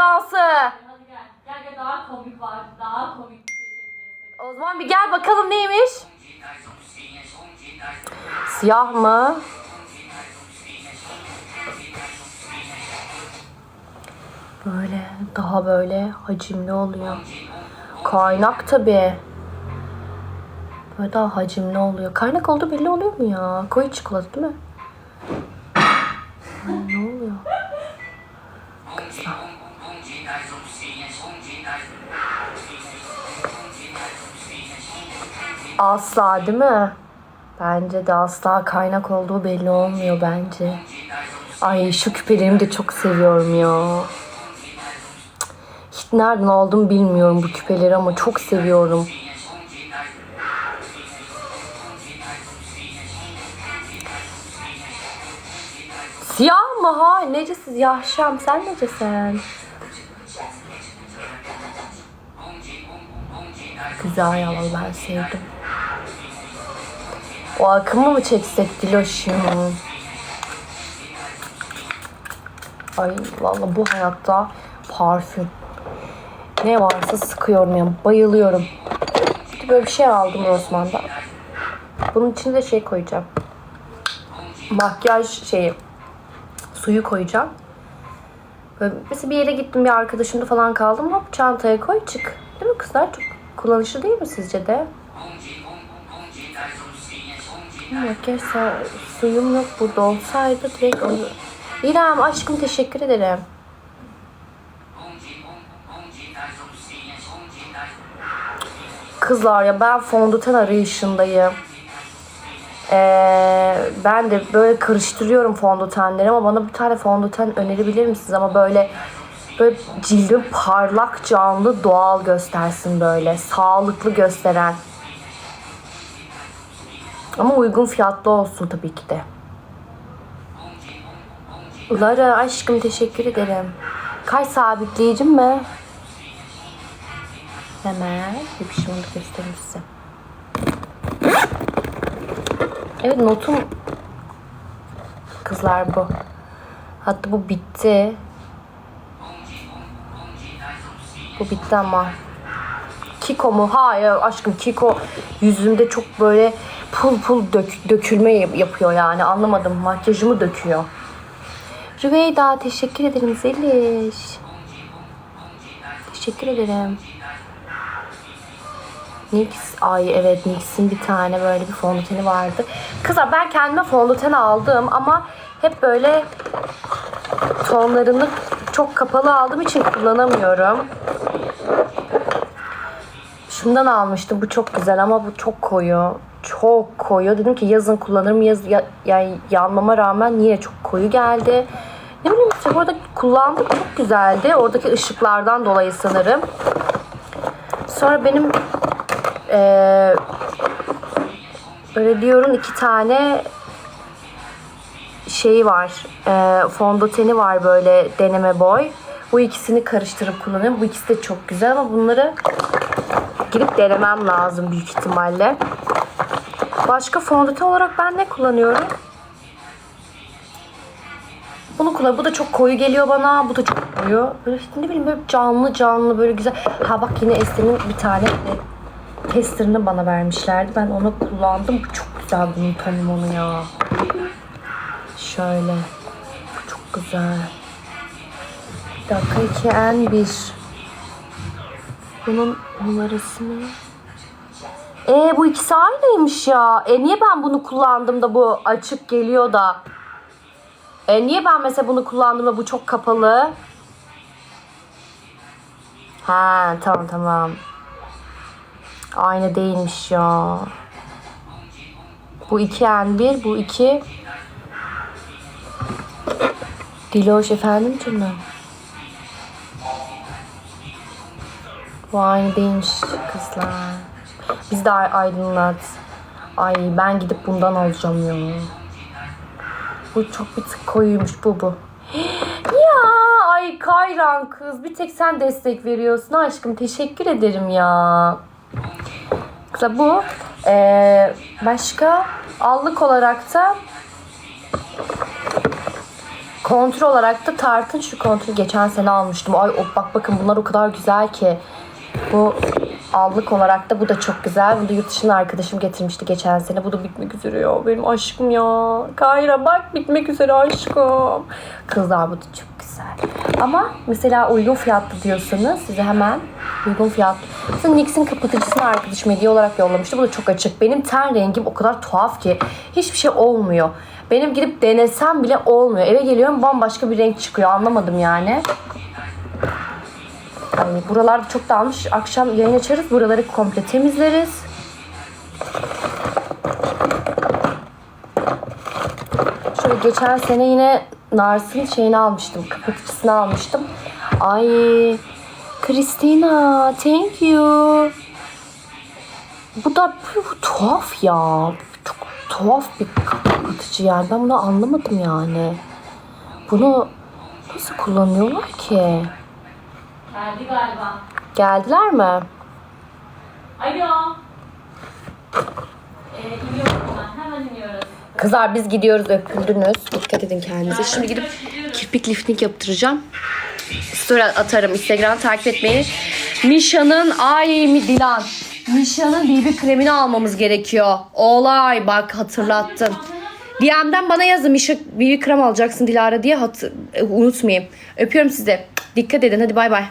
dansı. Hadi gel. Gel gel daha komik var. Daha komik bir şey çekeceğiz. O zaman bir gel bakalım neymiş? Siyah mı? Böyle daha böyle hacimli oluyor. Kaynak tabi. Böyle daha hacimli oluyor. Kaynak oldu belli oluyor mu ya? Koyu çikolata değil mi? Ne oluyor? Kızlar. Asla değil mi? Bence de asla kaynak olduğu belli olmuyor bence. Ay şu küpelerimi de çok seviyorum ya. Hiç nereden aldım bilmiyorum bu küpeleri ama çok seviyorum. Siyah mı? Ha necesiz Yahşam sen necesin? Güzel yalan ben sevdim. O akımı mı çeksek Diloş'um? Ay valla bu hayatta parfüm. Ne varsa sıkıyorum ya. Bayılıyorum. Bir Böyle bir şey aldım Osman'da. Bunun içine de şey koyacağım. Makyaj şeyi. Suyu koyacağım. Böyle mesela bir yere gittim bir arkadaşımda falan kaldım. Hop çantaya koy çık. Değil mi kızlar? Çok kullanışlı değil mi sizce de? Makyaj suyum yok burada olsaydı direkt onu... İrem aşkım teşekkür ederim. Kızlar ya ben fondöten arayışındayım. Ee, ben de böyle karıştırıyorum fondötenleri ama bana bir tane fondöten önerebilir misiniz? Ama böyle böyle cildim parlak, canlı, doğal göstersin böyle. Sağlıklı gösteren. Ama uygun fiyatlı olsun tabii ki de. Lara aşkım teşekkür ederim. Kaç sabitleyicim mi? Hemen da göstereyim size. Evet notum kızlar bu. Hatta bu bitti. Bu bitti ama. Kiko mu? Hayır aşkım Kiko yüzümde çok böyle pul pul dök, dökülme yap- yapıyor yani anlamadım. Makyajımı döküyor. Rüveyda teşekkür ederim Zeliş. Teşekkür ederim. NYX, ay evet NYX'in bir tane böyle bir fondöteni vardı. Kızlar ben kendime fondöten aldım ama hep böyle tonlarını çok kapalı aldığım için kullanamıyorum. Şundan almıştım. Bu çok güzel ama bu çok koyu. Çok koyu. Dedim ki yazın kullanırım. Yaz, ya, yani yanmama rağmen yine çok koyu geldi. Ne bileyim işte burada kullandım. Çok güzeldi. Oradaki ışıklardan dolayı sanırım. Sonra benim eee böyle diyorum iki tane şeyi var. eee fondöteni var böyle deneme boy. Bu ikisini karıştırıp kullanıyorum. Bu ikisi de çok güzel ama bunları girip denemem lazım büyük ihtimalle. Başka fondöten olarak ben ne kullanıyorum? Bunu kullan. Bu da çok koyu geliyor bana. Bu da çok koyu. Böyle ne bileyim böyle canlı canlı böyle güzel. Ha bak yine Esin'in bir tane testerını bana vermişlerdi. Ben onu kullandım. Bu çok güzel bunun tonumunu ya. Şöyle. Bu çok güzel. Bir dakika 2 en 1. Bunun numarası ne? Ee bu ikisi aynıymış ya. E niye ben bunu kullandım da bu açık geliyor da? E niye ben mesela bunu kullandım da bu çok kapalı? Ha tamam tamam. Aynı değilmiş ya. Bu iki en bir, bu iki Diloş efendim canım. Bu aynı değilmiş kızlar. Biz de ay- aydınlat. Ay ben gidip bundan alacağım ya. Bu çok bir tık koyuymuş bu bu. Ya ay Kayran kız bir tek sen destek veriyorsun aşkım teşekkür ederim ya. Kızlar bu eee, başka allık olarak da Kontrol olarak da Tarte'ın şu kontrolü geçen sene almıştım. Ay bak bakın bunlar o kadar güzel ki. Bu allık olarak da bu da çok güzel. Bunu da yurt dışından arkadaşım getirmişti geçen sene. Bu da bitmek üzere ya. Benim aşkım ya. Kayra bak bitmek üzere aşkım. Kızlar bu da çok güzel. Ama mesela uygun fiyatlı diyorsanız size hemen uygun fiyatlı. Mesela NYX'in kapatıcısını arkadaşım hediye olarak yollamıştı. Bu da çok açık. Benim ten rengim o kadar tuhaf ki hiçbir şey olmuyor. Benim gidip denesem bile olmuyor. Eve geliyorum bambaşka bir renk çıkıyor. Anlamadım yani. Ay, buralarda çok dağılmış. Akşam yayın açarız. Buraları komple temizleriz. Şöyle geçen sene yine Nars'ın şeyini almıştım. Kapatıcısını almıştım. Ay Christina thank you. Bu da bu tuhaf ya. Çok tuhaf bir kapatıcı yani. Ben bunu anlamadım yani. Bunu nasıl kullanıyorlar ki? Geldi galiba. Geldiler mi? Alo. Ee, iniyorum ben. Hemen iniyoruz. Kızlar biz gidiyoruz öpüldünüz. Dikkat edin kendinize. Şimdi gidip kirpik lifting yaptıracağım. Story atarım. Instagram takip etmeyi. Misha'nın ay mi Dilan. Misha'nın BB kremini almamız gerekiyor. Olay bak hatırlattın. DM'den bana yazın Misha BB krem alacaksın Dilara diye hatır, unutmayayım. Öpüyorum sizi. Dikkat edin hadi bay bay.